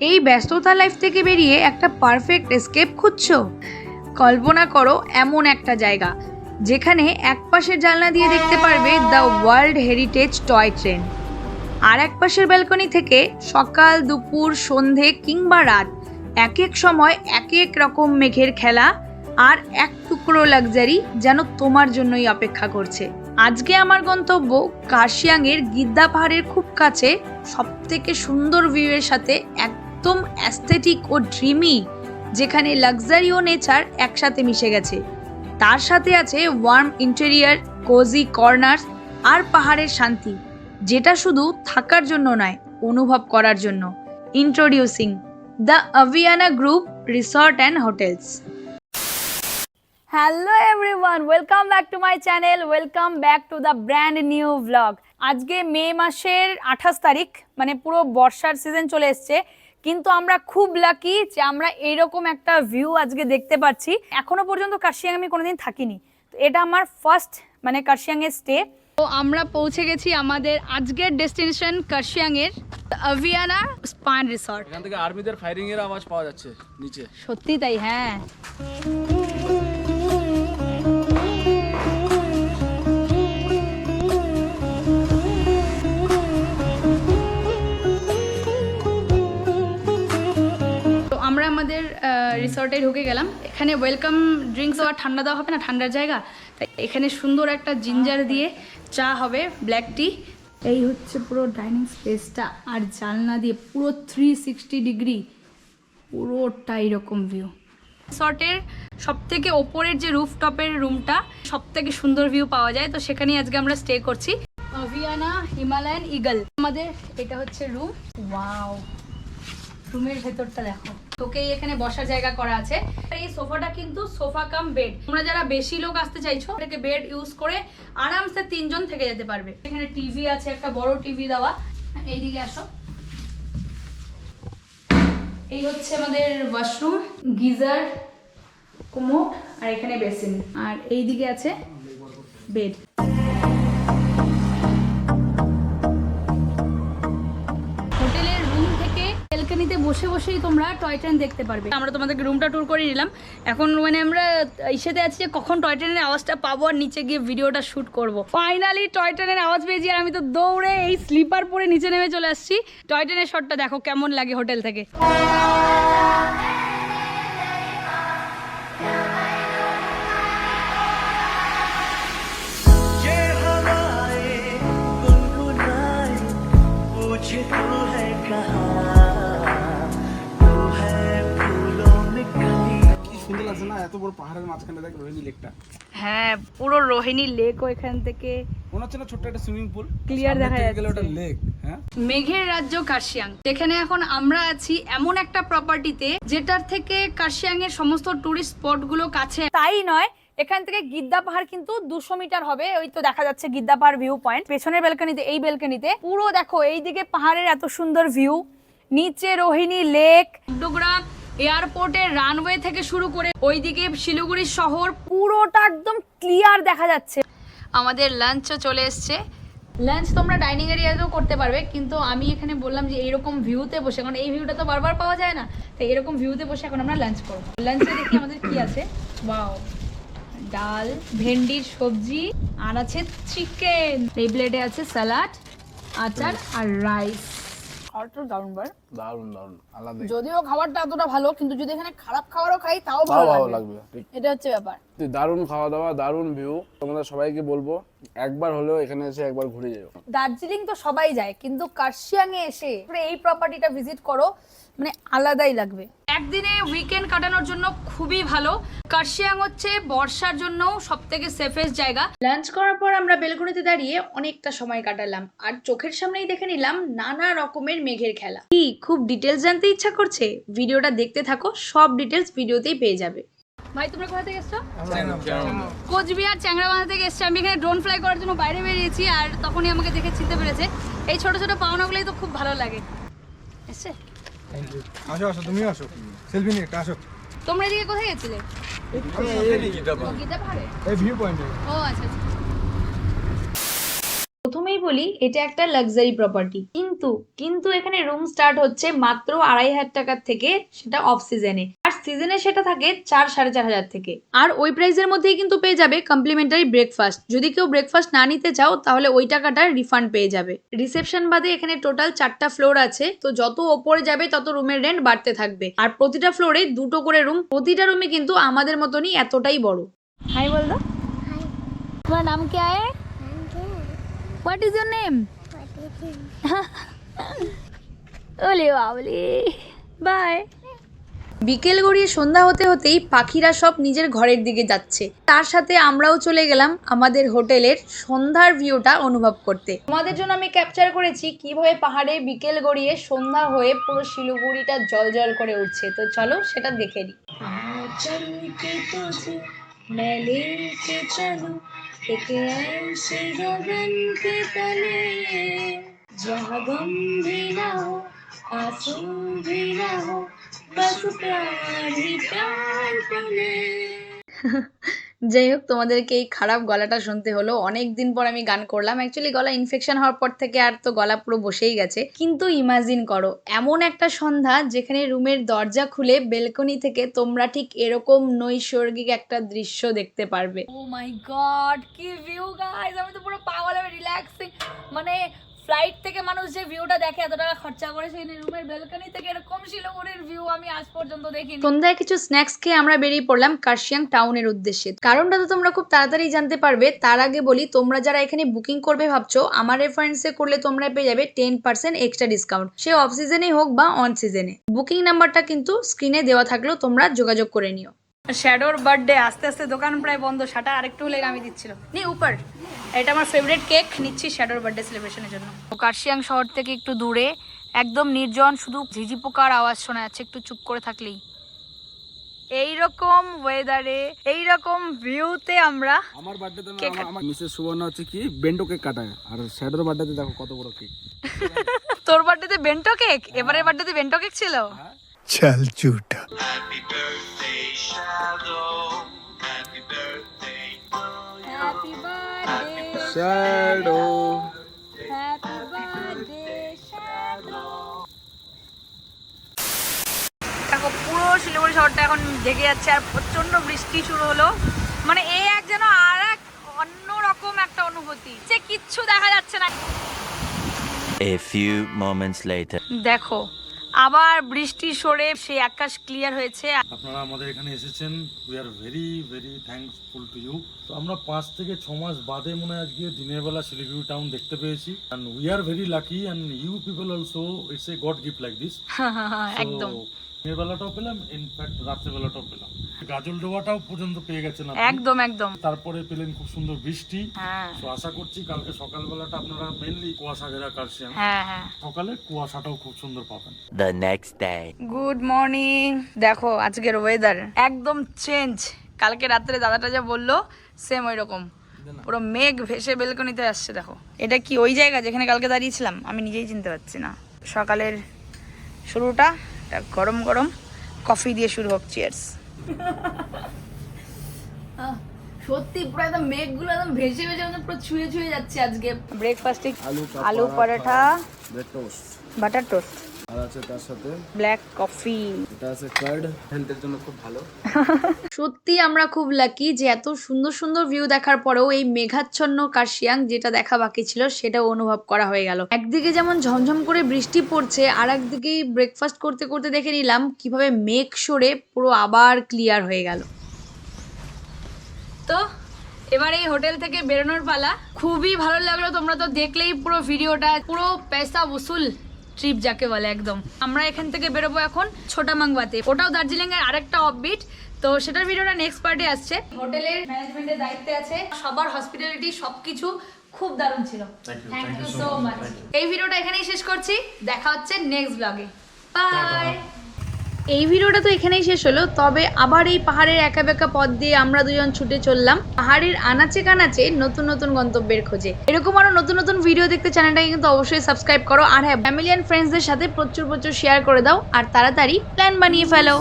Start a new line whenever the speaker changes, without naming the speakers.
এই ব্যস্ততা লাইফ থেকে বেরিয়ে একটা পারফেক্ট এসকেপ খুঁজছো? কল্পনা করো এমন একটা জায়গা, যেখানে এক পাশের জানলা দিয়ে দেখতে পারবে the world heritage toy train আর এক পাশের ব্যালকনি থেকে সকাল, দুপুর, সন্ধে কিংবা রাত এক এক সময় এক এক রকম মেঘের খেলা আর এক টুকরো লাক্সারি যেন তোমার জন্যই অপেক্ষা করছে। আজকে আমার গন্তব্য কার্শিয়াংয়ের গিদ্দা পাহাড়ের খুব কাছে সব থেকে সুন্দর ভিউয়ের সাথে একদম অ্যাস্থেটিক ও ড্রিমি যেখানে লাক্সারি ও নেচার একসাথে মিশে গেছে। তার সাথে আছে ওয়ার্ম ইন্টেরিয়ার কোজি কর্নার্স আর পাহাড়ের শান্তি, যেটা শুধু থাকার জন্য নয়, অনুভব করার জন্য। Introducing the Aviana group resort and hotels hello everyone welcome back to my channel welcome back to the brand new blog আজকে মে মাসের আঠাশ তারিখ মানে পুরো বর্ষার সিজন চলে এসছে। কিন্তু আমরা খুব লাকি যে আমরা এইরকম একটা ভিউ আজকে দেখতে পাচ্ছি। এখনও পর্যন্ত কার্শিয়াং আমি কোনোদিন থাকিনি। তো এটা আমার ফার্স্ট মানে কার্শিয়াংয়ের স্টে তো আমরা পৌঁছে গেছি আমাদের আজকের ডেস্টিনেশন কার্শিয়াংয়ের আভিয়ানা স্পান রিসর্ট
এখান থেকে আর্মিদের ফায়ারিং এর আওয়াজ পাওয়া যাচ্ছে নিচে।
সত্যি তাই হ্যাঁ। রিসর্টে ঢুকে গেলাম। এখানে ওয়েলকাম ড্রিঙ্কস আর ঠান্ডা দেওয়া হবে না ঠান্ডার জায়গা। তাই এখানে সুন্দর একটা জিঞ্জার দিয়ে চা হবে ব্ল্যাক টি এই হচ্ছে পুরো ডাইনিং স্পেসটা আর জানলা দিয়ে পুরো থ্রি সিক্সটি ডিগ্রি পুরোটা এরকম ভিউ রিসর্টের সব থেকে ওপরের যে রুফটপের রুমটা সব থেকে সুন্দর ভিউ পাওয়া যায়। তো সেখানেই আজকে আমরা স্টে করছি। ভিয়ানা হিমালয়ান ইগল আমাদের এটা হচ্ছে রুম ওয়াও রুমের ভেতরটা দেখো। তোকেই এখানে বসার জায়গা করা আছে। এই সোফাটা কিন্তু সোফা কাম বেড। তোমরা যারা বেশি লোক আসতে চাইছো, এটাকে বেড ইউজ করে আরামসে তিনজন থেকে যেতে পারবে। এখানে টিভি আছে, একটা বড় টিভি দেওয়া। এইদিকে আসো। এই হচ্ছে আমাদের ওয়াশরুম, গিজার কুমোট আর এখানে বেসিন। আর এই দিকে আছে বেড। ব্যালকনিতে বসে বসেই তোমরা টয় ট্রেন দেখতে পারবে। আমরা তোমাদেরকে রুমটা ট্যুর করে নিলাম। এখন মানে আমরা ইসেতে আছি যে কখন টয় ট্রেনের আওয়াজটা পাবো আর নিচে গিয়ে ভিডিওটা শ্যুট করব। ফাইনালি টয় ট্রেনের আওয়াজ পেয়েছি আর আমি তো দৌড়ে এই স্লিপার পরে নিচে নেমে চলে আসছি। টয় ট্রেনের শটটা দেখো কেমন লাগে হোটেল থেকে।
রোহিণী লেকটা।
হ্যাঁ পুরো রোহিণী এখান থেকে।
মনে হচ্ছে না ছোট্ট একটা সুইমিং পুল।
Clear দেখা
গেলে ওটা লেক হ্যাঁ?
মেঘের রাজ্য কার্শিয়াং। যেখানে এখন আমরা আছি এমন একটা প্রপার্টিতে যেটার থেকে কার্শিয়াং এর সমস্ত টুরিস্ট স্পটগুলো কাছে তাই নয় এখান থেকে গিদ্দা পাহাড় কিন্তু দুশো মিটার হবে ওই তো দেখা যাচ্ছে গিদ্দা পাহাড় ভিউ পয়েন্ট পেছনের ব্যালকনিতে এই ব্যালকনিতে পুরো দেখো এইদিকে পাহাড়ের এত সুন্দর ভিউ নিচে রোহিণী লেক। ডুগরা এয়ারপোর্টের রানওয়ে থেকে শুরু করে ওইদিকে শিলিগুড়ি শহর পুরোটা একদম ক্লিয়ার দেখা যাচ্ছে। আমাদের লাঞ্চও চলে এসছে। লাঞ্চ তোমরা ডাইনিং এরিয়াতেও করতে পারবে কিন্তু আমি এখানে বললাম যে এইরকম ভিউতে বসে কারণ এই ভিউটা তো বারবার পাওয়া যায় না তাই এরকম ভিউতে বসে এখন আমরা লাঞ্চ করব। লাঞ্চে দেখি আমাদের কি আছে। ওয়াও ডাল ভেন্ডির সবজি আর আছে চিকেন এই প্লেটে আছে স্যালাড আচার আর রাইস খাবারটা দারুণ বার।
দারুণ দারুণ আলাদা।
যদিও খাবারটা এতটা ভালো কিন্তু যদি এখানে খারাপ খাবারও খাই তাও ভালো লাগবে। এটা হচ্ছে ব্যাপার।
তুই দারুণ খাওয়া দাওয়া দারুণ ভিউ তোমরা সবাইকে বলব একবার হলেও এখানে এসে একবার ঘুরে যেও।
দার্জিলিং তো সবাই যায় কিন্তু কার্শিয়াং এ এসে এই প্রপার্টিটা ভিজিট করো মানে আলাদাই লাগবে। একদিনে উইকেন্ড কাটানোর জন্য খুবই ভালো। কার্শিয়াং হচ্ছে বর্ষার জন্য সব থেকে সেফেস্ট জায়গা। লাঞ্চ করার পর আমরা বেলকুনিতে দাঁড়িয়ে অনেকটা সময় কাটালাম আর চোখের সামনেই দেখে নিলাম নানা রকমের মেঘের খেলা। কি খুব ডিটেলস জানতে ইচ্ছা করছে? ভিডিওটা দেখতে থাকো সব ডিটেলস ভিডিওতেই পেয়ে যাবে। ভাই তোমরা কোথা থেকে এসছো? কোচবিহার চ্যাংরাবান্ধা থেকে এসছে। আমি এখানে ড্রোন ফ্লাই করার জন্য বাইরে বেরিয়েছি আর তখনই আমাকে দেখে চিনতে পেরেছে। এই ছোট ছোট পাওনাগুলোই তো খুব ভালো লাগে। এসছে?
আসো আসো তুমি আসো। সেলফি নিয়ে একটা আসো।
তোমরা এদিকে কোথায় গেছিলে? ও, গীতা পাহাড়ে
এই ভিউ পয়েন্টে
ও আচ্ছা আচ্ছা। প্রথমেই বলি এটা একটা লাক্সারি প্রপার্টি কিন্তু কিন্তু এখানে রুম স্টার্ট হচ্ছে মাত্র আড়াই হাজার টাকার থেকে সেটা অফ সিজনে সিজনে সেটা থাকে চার সাড়ে চার হাজার থেকে। আর ওই প্রাইসের মধ্যেই কিন্তু পেয়ে যাবে কমপ্লিমেন্টারি ব্রেকফাস্ট যদি কেউ ব্রেকফাস্ট না নিতে চাও তাহলে ওই টাকাটা রিফান্ড পেয়ে যাবে। রিসেপশন বাদে এখানে টোটাল চারটা ফ্লোর আছে তো যত ওপরে যাবে তত রুমের রেন্ট বাড়তে থাকবে। আর প্রতিটা ফ্লোরে দুটো করে রুম প্রতিটা রুমে কিন্তু আমাদের মতনই এতটাই বড়।
হাই বল তোমার নাম কে আয়? হোয়াট ইজ ইয়োর নেম ওলি ওলি বাই
বিকেল গড়িয়ে সন্ধ্যা হতে হতেই পাখিরা সব নিজের ঘরের দিকে যাচ্ছে তার সাথে আমরাও চলে গেলাম আমাদের হোটেলের সন্ধ্যার ভিউটা অনুভব করতে তোমাদের জন্য আমি ক্যাপচার করেছি কিভাবে পাহাড়ে বিকেল গড়িয়ে সন্ধ্যা হয়ে পুরো শিলিগুড়িটা জল জল করে উঠছে তো চলো সেটা দেখে নিই जहाँ गम भी ना हो आंसू भी ना हो बस प्यार ही प्यार बने যাই হোক তোমাদেরকে এই খারাপ গলাটা শুনতে হলো অনেক দিন পর আমি গান করলাম অ্যাকচুয়ালি গলা ইনফেকশন হওয়ার পর থেকে আর তো গলা পুরো বসেই গেছে কিন্তু ইমাজিন করো এমন একটা সন্ধ্যা যেখানে রুমের দরজা খুলে বেলকনি থেকে তোমরা ঠিক এরকম নৈসর্গিক একটা দৃশ্য দেখতে পারবে
ও মাই গড কি ভিউ গাইস আমি তো পুরো পাগল হয়ে রিল্যাক্সিং মানে ফ্লাইট থেকে মানুষ যে ভিউটা দেখে, এত টাকা খরচা করে সেই রুমের বেলকনি থেকে এরকম শিলিগুড়ির ভিউ আমি আজ পর্যন্ত দেখিনি।
সন্ধ্যায় কিছু স্ন্যাক্স খেয়ে আমরা বেরিয়ে পড়লাম কার্শিয়াং টাউনের উদ্দেশ্যে। কারণটা তো তোমরা খুব তাড়াতাড়ি জানতে পারবে, তার আগে বলি, তোমরা যারা এখানে বুকিং করবে ভাবছ, আমার রেফারেন্সে করলে তোমরা পেয়ে যাবে টেন পার্সেন্ট এক্সট্রা ডিসকাউন্ট সে অফ সিজনে হোক বা অন সিজনে বুকিং নাম্বারটা কিন্তু স্ক্রিনে দেওয়া থাকলেও তোমরা যোগাযোগ করে নিও। শ্যাডোর বার্থডে আস্তে আস্তে দোকান প্রায় বন্ধ সাটা আরেকটু হলে আমি দিচ্ছিল। নি উপর। এটা আমার ফেভারিট কেক নিচ্ছি শ্যাডোর বার্থডে সেলিব্রেশনের জন্য। কার্শিয়াং শহর থেকে একটু দূরে একদম নির্জন শুধু ঝিঝি পোকার আওয়াজ শোনা যাচ্ছে একটু চুপ করে থাকলেই। এইরকম ওয়েদারে এইরকম ভিউতে আমরা
আমার বার্থডেতে আমার- মিসেস সুবর্ণা হচ্ছে কি বেন্টো কেক কাটায়। আর শ্যাডোর বার্থডেতে দেখো কত বড় কেক
তোর বার্থডেতে বেন্টো কেক এবারের বার্থডেতে বেন্টো কেক ছিল?
চল
Happy birthday. Happy birthday.
দেখো পুরো শিলিগুড়ি শহরটা এখন ঢেকে যাচ্ছে আর প্রচণ্ড বৃষ্টি শুরু হলো মানে এই এক যেন আর এক অন্যরকম একটা অনুভূতি যে কিচ্ছু দেখা যাচ্ছে না
A few moments later.
দেখো আবার বৃষ্টি সরে সেই আকাশ ক্লিয়ার হয়েছে।
আপনারা আমাদের এখানে এসেছেন। We are very very thankful to you তো আমরা পাঁচ থেকে ছ মাস বাদে মনে হয় আজকে দিনের বেলা শিলিগুড়ি টাউন দেখতে পেয়েছি। And we are very lucky and you people also it's a god gift like this
একদম।
দিনের বেলাটাও পেলাম ইনফ্যাক্ট রাত্রে বেলাটাও পেলাম। গাজল ডোবাটাও পর্যন্ত পেয়ে গেছেন
একদম একদম।
তারপরে পেলেন খুব সুন্দর বৃষ্টি।
হ্যাঁ।
তো আশা করছি কালকে সকালবেলাটা আপনারা মেনলি কুয়াশা ঘেরা কালসিয়াম
হ্যাঁ হ্যাঁ।
সকালে কুয়াশাটাও খুব সুন্দর পাবেন।
The next day.
Good morning দেখো আজকের ওয়েদার একদম চেঞ্জ কালকে রাত্রে দাদাটা যা বলল সেম ওই রকম পুরো মেঘ ভেসে বেলকনিতে আসছে দেখো। এটা কি ওই জায়গা যেখানে কালকে দাঁড়িয়েছিলাম? আমি নিজেই চিনতে পারছি না। সকালের শুরুটা এটা গরম গরম কফি দিয়ে শুরু হোক চিয়ার্স
সত্যি পুরো একদম মেঘগুলো একদম ভেসে ভেসে একদম পুরো ছুঁয়ে ছুঁয়ে যাচ্ছে আজকে।
ব্রেকফাস্টে
আলু
আলু পরোটা
ব্রেড
বাটার টোস্ট
আর আছে তার সাথে।
ব্ল্যাক কফি
এটা আছে কার্ড হেলথের জন্য খুব ভালো।
সত্যি আমরা খুব লাকি যে এত সুন্দর সুন্দর ভিউ দেখার পরেও এই মেঘাচ্ছন্ন কার্শিয়াং যেটা দেখা বাকি ছিল সেটাও অনুভব করা হয়ে গেল। একদিকে যেমন ঝমঝম করে বৃষ্টি পড়ছে আর একদিকেই ব্রেকফাস্ট করতে করতে দেখে নিলাম কীভাবে মেঘ সরে পুরো আবার ক্লিয়ার হয়ে গেল। তো এবার এই হোটেল থেকে বেরোনোর পালা। খুবই ভালো লাগল তোমরা তো দেখলেই পুরো ভিডিওটা পুরো পেসা উসুল। ট্রিপ যাকে বলে একদম। আমরা এখান থেকে বেরোবো এখন ছোটা মাংবাতে ওটাও দার্জিলিং এর আরেকটা অফবিট তো সেটার ভিডিওটা নেক্সট পার্টে আসছে। হোটেলের ম্যানেজমেন্টের দায়িত্বে আছে। সবার হসপিটালিটি সবকিছু খুব দারুণ ছিল। থ্যাংক ইউ সো মাচ এই ভিডিওটা এখানেই শেষ করছি। দেখা হচ্ছে নেক্সট ব্লগে বাই এই ভিডিওটা তো এখানেই শেষ হলো। তবে আবার এই পাহাড়ের একা বেঁকা পথ দিয়ে আমরা দুজন ছুটে চললাম পাহাড়ের আনাচে কানাচে নতুন নতুন গন্তব্যের খোঁজে। এরকম আরও নতুন নতুন ভিডিও দেখতে চ্যানেলটাকে কিন্তু অবশ্যই সাবস্ক্রাইব করো। আর হ্যাঁ ফ্যামিলি অ্যান্ড ফ্রেন্ডসদের সাথে প্রচুর প্রচুর শেয়ার করে দাও। আর তাড়াতাড়ি প্ল্যান বানিয়ে ফেলো।